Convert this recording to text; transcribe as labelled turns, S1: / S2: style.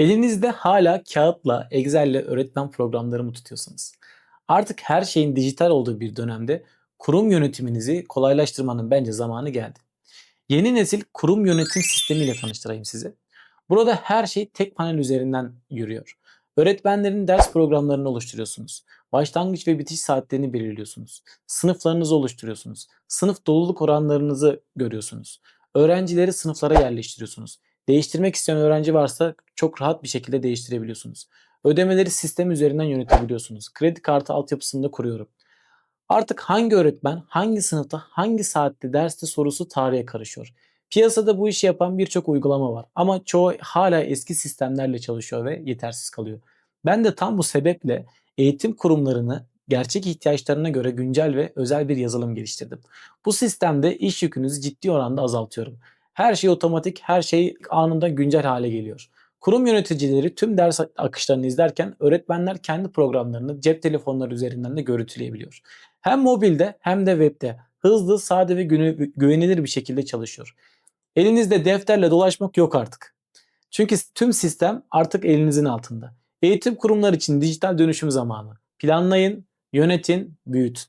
S1: Elinizde hala kağıtla, Excel'le öğretmen programları mı tutuyorsunuz? Artık her şeyin dijital olduğu bir dönemde kurum yönetiminizi kolaylaştırmanın bence zamanı geldi. Yeni nesil kurum yönetim sistemiyle tanıştırayım sizi. Burada her şey tek panel üzerinden yürüyor. Öğretmenlerin ders programlarını oluşturuyorsunuz. Başlangıç ve bitiş saatlerini belirliyorsunuz. Sınıflarınızı oluşturuyorsunuz. Sınıf doluluk oranlarınızı görüyorsunuz. Öğrencileri sınıflara yerleştiriyorsunuz. Değiştirmek isteyen öğrenci varsa çok rahat bir şekilde değiştirebiliyorsunuz. Ödemeleri sistem üzerinden yönetebiliyorsunuz. Kredi kartı altyapısını da kuruyorum. Artık hangi öğretmen hangi sınıfta hangi saatte derste sorusu tarihe karışıyor. Piyasada bu işi yapan birçok uygulama var ama çoğu hala eski sistemlerle çalışıyor ve yetersiz kalıyor. Ben de tam bu sebeple eğitim kurumlarını gerçek ihtiyaçlarına göre güncel ve özel bir yazılım geliştirdim. Bu sistemde iş yükünüzü ciddi oranda azaltıyorum. Her şey otomatik, her şey anında güncel hale geliyor. Kurum yöneticileri tüm ders akışlarını izlerken öğretmenler kendi programlarını cep telefonları üzerinden de görüntüleyebiliyor. Hem mobilde hem de webde hızlı, sade ve güvenilir bir şekilde çalışıyor. Elinizde defterle dolaşmak yok artık. Çünkü tüm sistem artık elinizin altında. Eğitim kurumları için dijital dönüşüm zamanı. Planlayın, yönetin, büyütün.